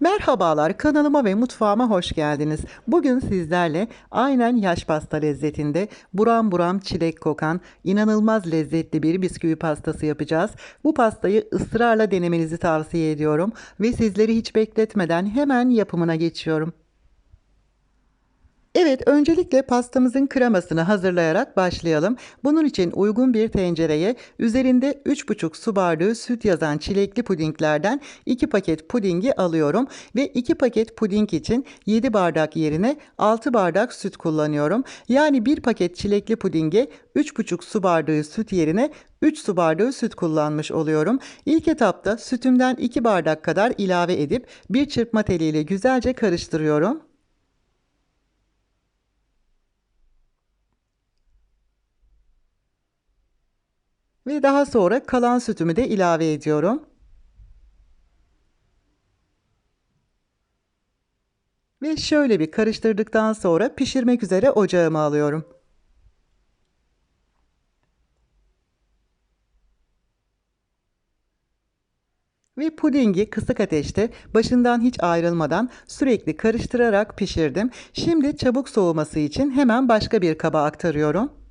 Merhabalar, kanalıma ve mutfağıma hoş geldiniz. Bugün sizlerle aynen yaş pasta lezzetinde buram buram çilek kokan inanılmaz lezzetli bir bisküvi pastası yapacağız. Bu pastayı ısrarla denemenizi tavsiye ediyorum ve sizleri hiç bekletmeden hemen yapımına geçiyorum. Evet, öncelikle pastamızın kremasını hazırlayarak başlayalım. Bunun için uygun bir tencereye üzerinde 3,5 su bardağı süt yazan çilekli pudinglerden 2 paket pudingi alıyorum ve 2 paket puding için 7 bardak yerine 6 bardak süt kullanıyorum. Yani 1 paket çilekli pudinge 3,5 su bardağı süt yerine 3 su bardağı süt kullanmış oluyorum. İlk etapta sütümden 2 bardak kadar ilave edip bir çırpma teliyle güzelce karıştırıyorum. Ve daha sonra kalan sütümü de ilave ediyorum. Ve şöyle bir karıştırdıktan sonra pişirmek üzere ocağıma alıyorum. Ve pudingi kısık ateşte başından hiç ayrılmadan sürekli karıştırarak pişirdim. Şimdi çabuk soğuması için hemen başka bir kaba aktarıyorum.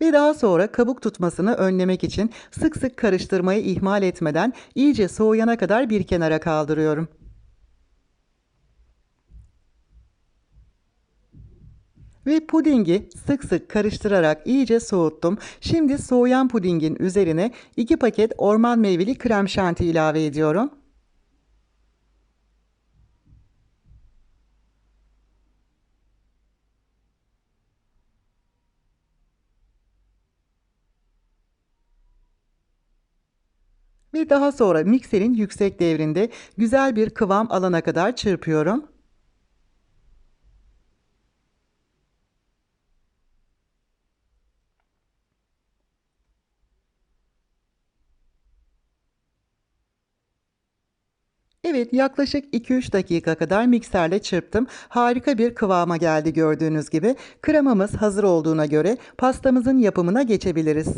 Ve daha sonra kabuk tutmasını önlemek için sık sık karıştırmayı ihmal etmeden iyice soğuyana kadar bir kenara kaldırıyorum. Ve pudingi sık sık karıştırarak iyice soğuttum. Şimdi soğuyan pudingin üzerine 2 paket orman meyveli krem şanti ilave ediyorum. Ve daha sonra mikserin yüksek devrinde güzel bir kıvam alana kadar çırpıyorum. Evet yaklaşık 2-3 dakika kadar mikserle çırptım. Harika bir kıvama geldi gördüğünüz gibi. Kremamız hazır olduğuna göre pastamızın yapımına geçebiliriz.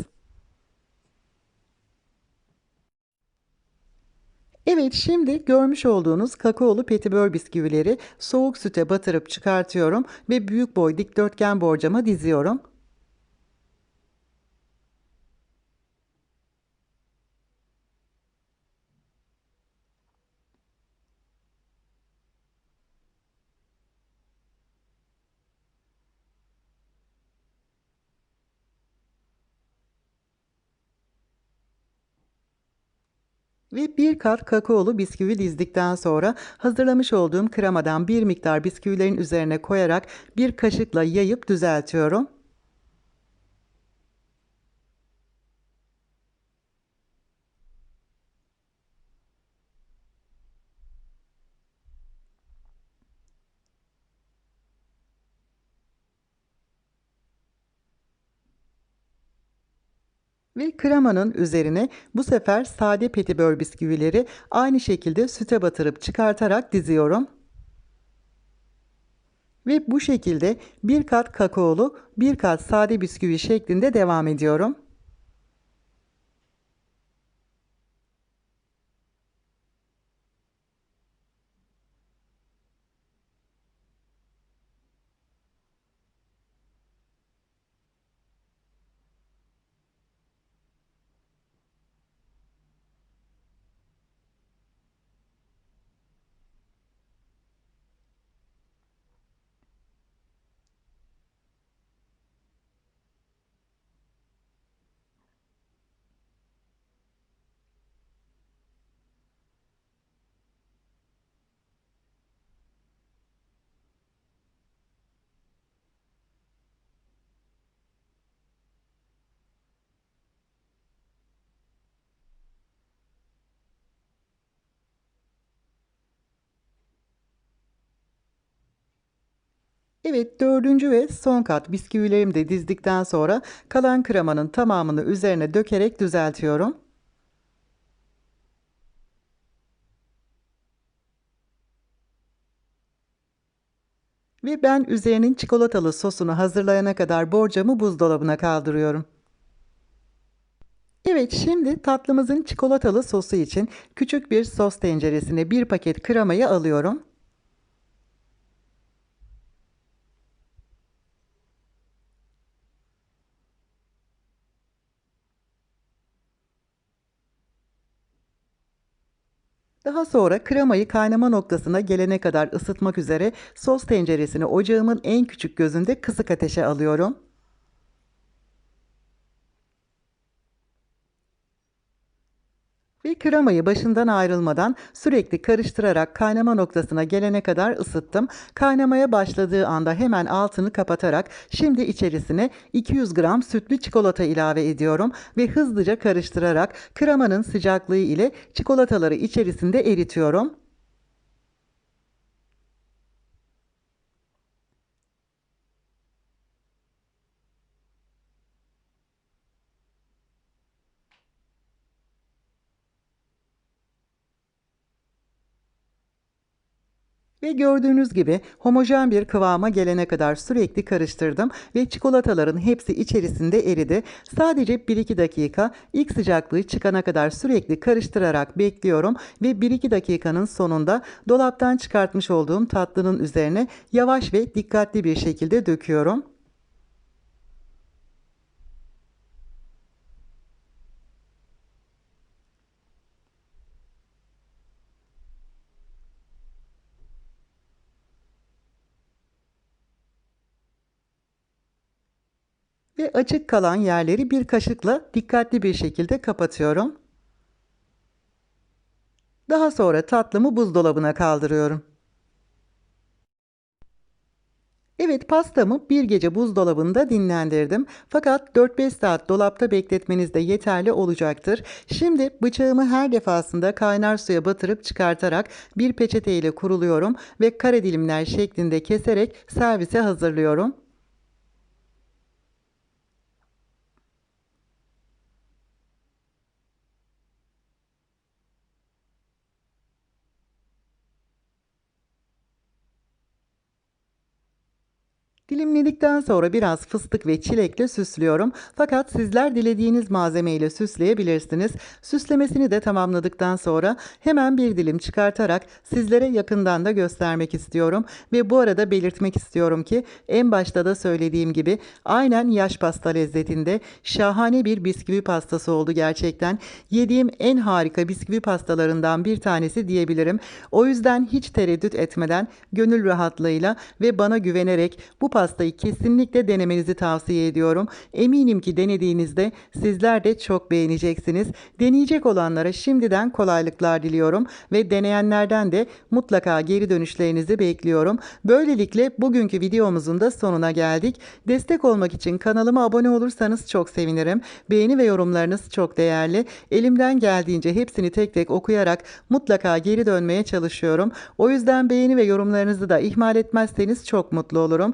Evet şimdi görmüş olduğunuz kakaolu petibör bisküvileri soğuk süte batırıp çıkartıyorum ve büyük boy dikdörtgen borcama diziyorum. Ve bir kat kakaolu bisküvi dizdikten sonra hazırlamış olduğum kremadan bir miktar bisküvilerin üzerine koyarak bir kaşıkla yayıp düzeltiyorum. Ve kremanın üzerine bu sefer sade petibör bisküvileri aynı şekilde süte batırıp çıkartarak diziyorum. Ve bu şekilde bir kat kakaolu, bir kat sade bisküvi şeklinde devam ediyorum. Evet dördüncü ve son kat bisküvilerimi de dizdikten sonra kalan kremanın tamamını üzerine dökerek düzeltiyorum. Ve ben üzerinin çikolatalı sosunu hazırlayana kadar borcamı buzdolabına kaldırıyorum. Evet, şimdi tatlımızın çikolatalı sosu için küçük bir sos tenceresine bir paket kremayı alıyorum. Daha sonra kremayı kaynama noktasına gelene kadar ısıtmak üzere sos tenceresini ocağımın en küçük gözünde kısık ateşe alıyorum. Ve kremayı başından ayrılmadan sürekli karıştırarak kaynama noktasına gelene kadar ısıttım. Kaynamaya başladığı anda hemen altını kapatarak şimdi içerisine 200 gram sütlü çikolata ilave ediyorum ve hızlıca karıştırarak kremanın sıcaklığı ile çikolataları içerisinde eritiyorum. Ve gördüğünüz gibi homojen bir kıvama gelene kadar sürekli karıştırdım ve çikolataların hepsi içerisinde eridi. Sadece 1-2 dakika ilk sıcaklığı çıkana kadar sürekli karıştırarak bekliyorum ve 1-2 dakikanın sonunda dolaptan çıkartmış olduğum tatlının üzerine yavaş ve dikkatli bir şekilde döküyorum. Ve açık kalan yerleri bir kaşıkla dikkatli bir şekilde kapatıyorum. Daha sonra tatlımı buzdolabına kaldırıyorum. Evet pastamı bir gece buzdolabında dinlendirdim. Fakat 4-5 saat dolapta bekletmeniz de yeterli olacaktır. Şimdi bıçağımı her defasında kaynar suya batırıp çıkartarak bir peçete ile kuruluyorum ve kare dilimler şeklinde keserek servise hazırlıyorum. Dilimledikten sonra biraz fıstık ve çilekle süslüyorum. Fakat sizler dilediğiniz malzemeyle süsleyebilirsiniz. Süslemesini de tamamladıktan sonra hemen bir dilim çıkartarak sizlere yakından da göstermek istiyorum. Ve bu arada belirtmek istiyorum ki en başta da söylediğim gibi aynen yaş pasta lezzetinde şahane bir bisküvi pastası oldu gerçekten. Yediğim en harika bisküvi pastalarından bir tanesi diyebilirim. O yüzden hiç tereddüt etmeden gönül rahatlığıyla ve bana güvenerek bu pastayı kesinlikle denemenizi tavsiye ediyorum. Eminim ki denediğinizde sizler de çok beğeneceksiniz. Deneyecek olanlara şimdiden kolaylıklar diliyorum ve deneyenlerden de mutlaka geri dönüşlerinizi bekliyorum. Böylelikle bugünkü videomuzun da sonuna geldik. Destek olmak için kanalıma abone olursanız çok sevinirim. Beğeni ve yorumlarınız çok değerli. Elimden geldiğince hepsini tek tek okuyarak mutlaka geri dönmeye çalışıyorum. O yüzden beğeni ve yorumlarınızı da ihmal etmezseniz çok mutlu olurum.